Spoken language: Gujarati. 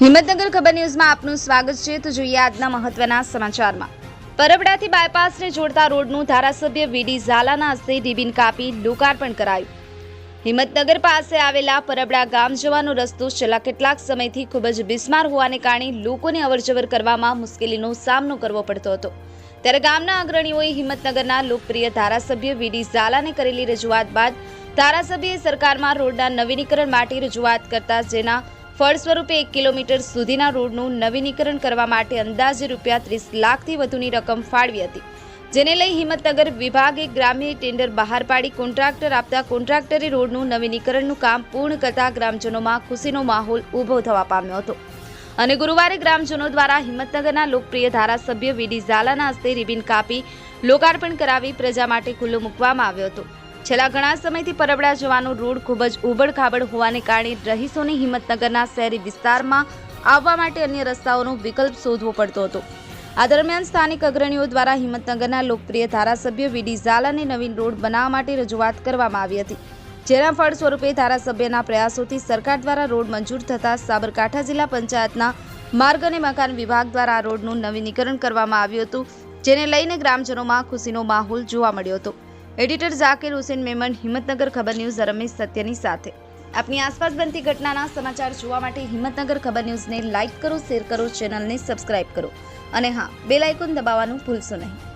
હિંમતનગર ખબર ન્યૂઝમાં આપનું સ્વાગત છે. તો જોઈએ આજના મહત્વના સમાચારમાં. પરબડાથી બાયપાસને જોડતા રોડનું ધારાસભ્ય વીડી ઝાલાના હસ્તે રિબિન કાપી લોકાર્પણ કરાયું. હિંમતનગર પાસે આવેલા પરબડા ગામ જવાનો રસ્તો છેલ્લા કેટલાક સમયથી ખૂબ જ બિસ્માર હોવાને કારણે લોકોને અવરજવર કરવામાં મુશ્કેલીનો સામનો કરવો પડતો હતો. ત્યારે ગામના અગ્રણીઓએ હિંમતનગરના લોકપ્રિય ધારાસભ્ય વીડી ઝાલાને કરેલી રજૂઆત બાદ ધારાસભ્યએ સરકારમાં રોડના નવીનીકરણ માટે રજૂઆત કરતા જેના ફળ સ્વરૂપે એક કિલોમીટર સુધીના રોડનું નવીનીકરણ કરવા માટે અંદાજે રૂપિયા ત્રીસ લાખથી વધુની રકમ ફાળવી હતી. જેને લઈ હિંમતનગર વિભાગે ગ્રામ્ય ટેન્ડર બહાર પાડી કોન્ટ્રાક્ટર આપતા કોન્ટ્રાક્ટરે રોડનું નવીનીકરણનું કામ પૂર્ણ કરતા ગ્રામજનોમાં ખુશીનો માહોલ ઊભો થવા પામ્યો હતો. અને ગુરુવારે ગ્રામજનો દ્વારા હિંમતનગરના લોકપ્રિય ધારાસભ્ય વીડી ઝાલાના હસ્તે રિબિન કાપી લોકાર્પણ કરાવી પ્રજા માટે ખુલ્લો મૂકવામાં આવ્યો હતો. છેલ્લા ઘણા સમયથી પરબડા જવાનો રોડ ખૂબ જ ઉબડખાબડ હોવાને કારણે રહીશોને હિંમતનગરના શહેરી વિસ્તારમાં આવવા માટે અન્ય રસ્તાઓનો વિકલ્પ શોધવો પડતો હતો. આ દરમિયાન સ્થાનિક અગ્રણીઓ દ્વારા હિંમતનગરના લોકપ્રિય ધારાસભ્ય વીડી ઝાલાને નવીન રોડ બનાવવા માટે રજૂઆત કરવામાં આવી હતી. જેના ફળ સ્વરૂપે ધારાસભ્યના પ્રયાસોથી સરકાર દ્વારા રોડ મંજૂર થતાં સાબરકાંઠા જિલ્લા પંચાયતના માર્ગ અને મકાન વિભાગ દ્વારા આ રોડનું નવીનીકરણ કરવામાં આવ્યું હતું, જેને લઈને ગ્રામજનોમાં ખુશીનો માહોલ જોવા મળ્યો હતો. એડિટર ઝાકિર હુસેન મેમન હિંમતનગર ખબર ન્યૂઝ, રમેશ સત્યની સાથે. આપની આસપાસ બનતી ઘટનાના સમાચાર જોવા માટે હિંમતનગર ખબર ન્યૂઝને લાઇક કરો, શેર કરો, ચેનલને સબસ્ક્રાઇબ કરો. અને હા, બેલ આઇકોન દબાવવાનું ભૂલશો નહીં.